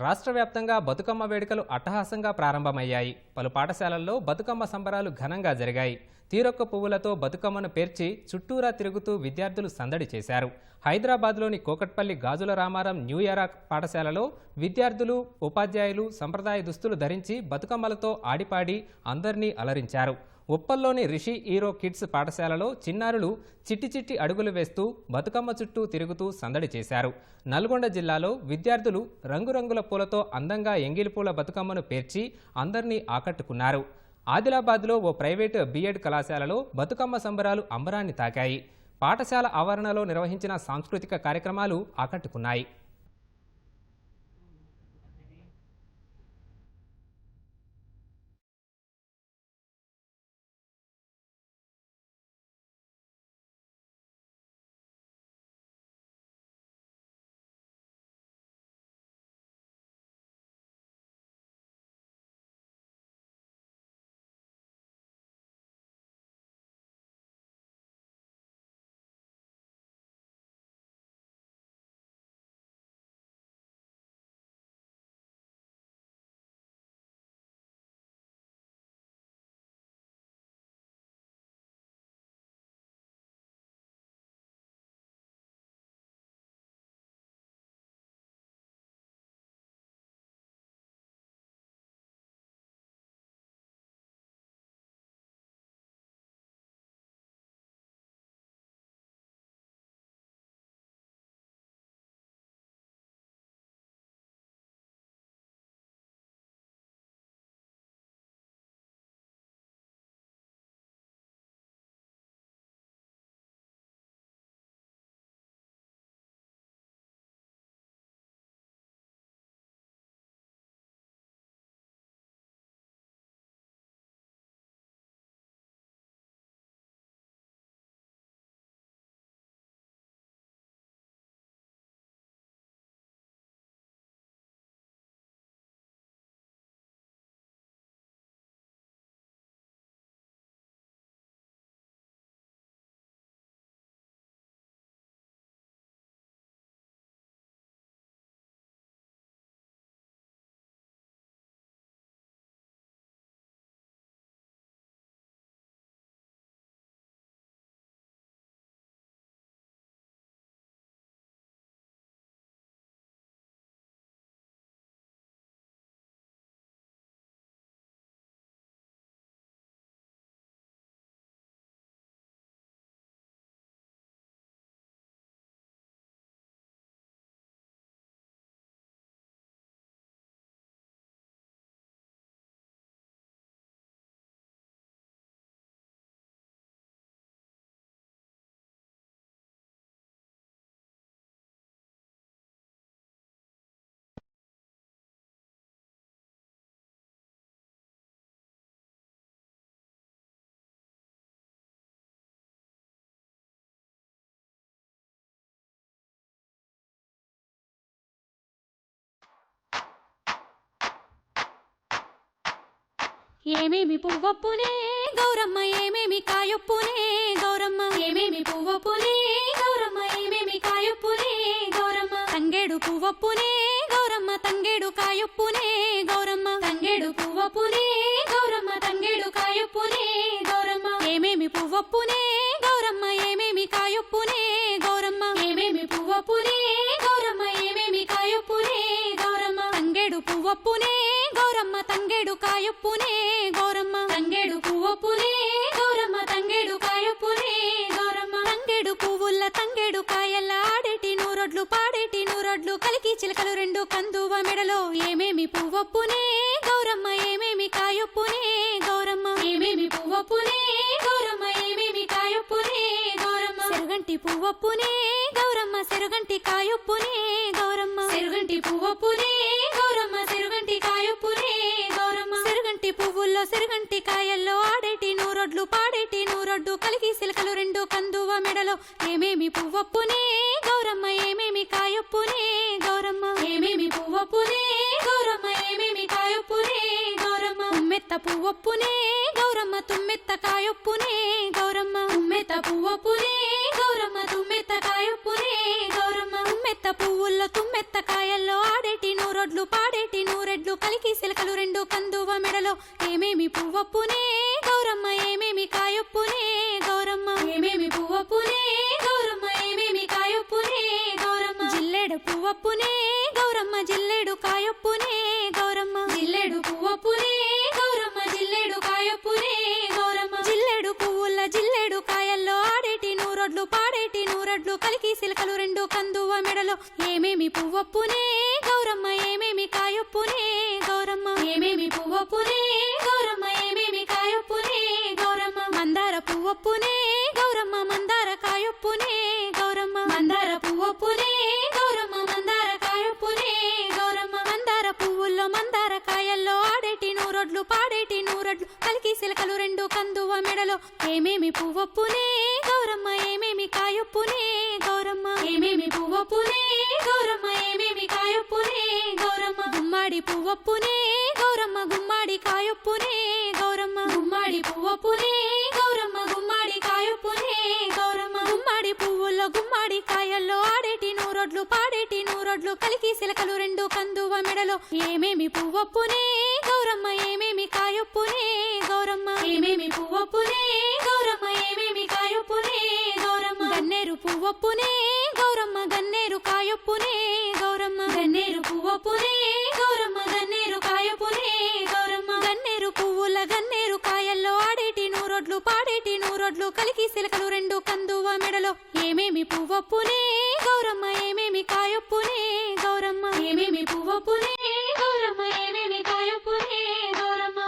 రాష్ట్ర వ్యాప్తంగా బతుకమ్మ వేడుకలు అట్టహాసంగా ప్రారంభమయ్యాయి. పలు పాఠశాలల్లో బతుకమ్మ సంబరాలు ఘనంగా జరిగాయి. తీరొక్క పువ్వులతో బతుకమ్మను పేర్చి చుట్టూరా తిరుగుతూ విద్యార్థులు సందడి చేశారు. హైదరాబాద్లోని కోకట్పల్లి గాజుల రామారం న్యూ ఇయర్ పాఠశాలలో విద్యార్థులు ఉపాధ్యాయులు సంప్రదాయ దుస్తులు ధరించి బతుకమ్మలతో ఆడిపాడి అందరినీ అలరించారు. ఉప్పల్లోని రిషి ఈరో కిడ్స్ పాఠశాలలో చిన్నారులు చిట్టి చిట్టి అడుగులు వేస్తూ బతుకమ్మ చుట్టూ తిరుగుతూ సందడి చేశారు. నల్గొండ జిల్లాలో విద్యార్థులు రంగురంగుల పూలతో అందంగా ఎంగిలిపూల బతుకమ్మను పేర్చి అందరినీ ఆకట్టుకున్నారు. ఆదిలాబాద్లో ఓ ప్రైవేటు బీఎడ్ కళాశాలలో బతుకమ్మ సంబరాలు అంబరాన్ని తాకాయి. పాఠశాల ఆవరణలో నిర్వహించిన సాంస్కృతిక కార్యక్రమాలు ఆకట్టుకున్నాయి. ఏమేమి పువ్వొప్పునే? గౌరమ్మ ఏమేమి కాయొప్పునే? గౌరమ్మ ఏమేమి పువ్వొప్పునే? గౌరమ్మ ఏమేమి కాయొప్పునే? గౌరమ్మ తంగేడు పువ్వొప్పునే? గౌరమ్మ తంగేడు కాయొప్పునే? పువ్వుల్ల తంగేడు కాయల్ల ఆడేటి నూరొడ్లు పాడేటి నూరొడ్లు కలికి చిలకలు రెండు కందువ మెడలో. ఏమేమి పువ్వొప్పునే గౌరమ్మ ఏమేమి కాయొప్పునే గౌరమ్మ. ఏమేమి పువ్వొప్పునే గౌరమ్మ ఏమేమి కాయొప్పునే గౌరమ్మ. సెరుగంటి పువ్వొప్పునే గౌరమ్మ సెరుగంటి కాయొప్పునే గౌరమ్మ. సెరుగంటి పువ్వొప్పునే గౌరమ్మ సెరుగంటి పాడేటి కలిగి కలికి సిలకలు రెండు కందువ మెడలో. ఏమేమి పువ్వప్పునే గౌరమ్మ ఏమేమి కాయొప్పునే గౌరమ్మ. ఏమేమి పువ్వప్పునే గౌరమ్మ ఏమేమి కాయొప్పునే గౌరమ్మ. ఉమ్మెత్త పువ్వప్పునే గౌరమ్మ తుమ్మెత్త కాయొప్పునే గౌరమ్మ. ఉమ్మెత్త పువ్వప్పునే గౌరమ్మ తుమ్మెత్త కాయొప్పునే గౌరమ్మ. ఉమ్మెత్త పువ్వుల్లో తుమ్మెత్త కాయల్లో ఆడేటి నూరొడ్లు పాడేటి నూరెడ్లు కలికి సిలకలు రెండు కందువ మెడలో. ఏమేమి పువ్వప్పునే నూరొడ్లు పాడేటి నూరడ్లు కలికి సిలకలు రెండు కందువ మెడలో. ఏమేమి పువ్వొప్పునే గౌరమ్మ ఏమేమి కాయొప్పునే గౌరమ్మ. ఏమేమి పువ్వొప్పునే గౌరమ్మ ఏమేమి కాయొప్పునే గౌరమ్మ. మందార పువ్వొప్పునే గౌరమ్మ మందార కాయొప్పునే గౌరమ్మ. మందార పువ్వొప్పునే గౌరమ్మ మందార కాయొప్పునే గౌరమ్మ. మందార పువ్వుల్లో మందార కాయల్లో ఆడేటి నూరొడ్లు పాడేటి నూరొడ్లు కలికి సిలకలు రెండు కందువ మెడలో. ఏమేమి పువ్వొప్పునే గౌరమ్మ ఏమేమి కాయొప్పునే గౌరమ్మ? ఏమేమి పువ్వొప్పునే గౌరమ్మ ఏమేమి కాయొప్పునే గౌరమ్మ? గుమ్మాడి పువ్వొప్పునే గౌరమ్మ గుమ్మాడి కాయొప్పునే గౌరమ్మ? గుమ్మాడి పువ్వొప్పునే గౌరమ్మ గుమ్మాడి కాయొప్పునే గౌరమ్మ? గుమ్మాడి పువ్వుల్లో గుమ్మాడి కాయల్లో ఆడేటి నూరొడ్లు పాడేటి నూరొడ్లు కలికి సిలకలు రెండు కందువ మెడలో. ఏమేమి పువ్వొప్పునే గౌరమ్మ ఏమేమి కాయొప్పునే గౌరమ్మ? ఏమేమి పువ్వొప్పునే పువ్వొప్పునే గౌరమ్మ గన్నేరు కాయొప్పునే గౌరమ్మ. గన్నేరు పువ్వొప్పునే గౌరమ్మ గన్నేరు కాయొప్పునే గౌరమ్మ. గన్నేరు పువ్వుల గన్నేరు కాయల్లో ఆడేటి నూరొడ్లు పాడేటి నూరొడ్లు. కలికి సిలకలు రెండు కందువ మెడలో. ఏమేమి పువ్వొప్పునే గౌరమ్మ ఏమేమి కాయొప్పునే గౌరమ్మ. ఏమేమి పువ్వొప్పునే గౌరమ్మ ఏమేమి కాయొప్పునే గౌరమ్మ.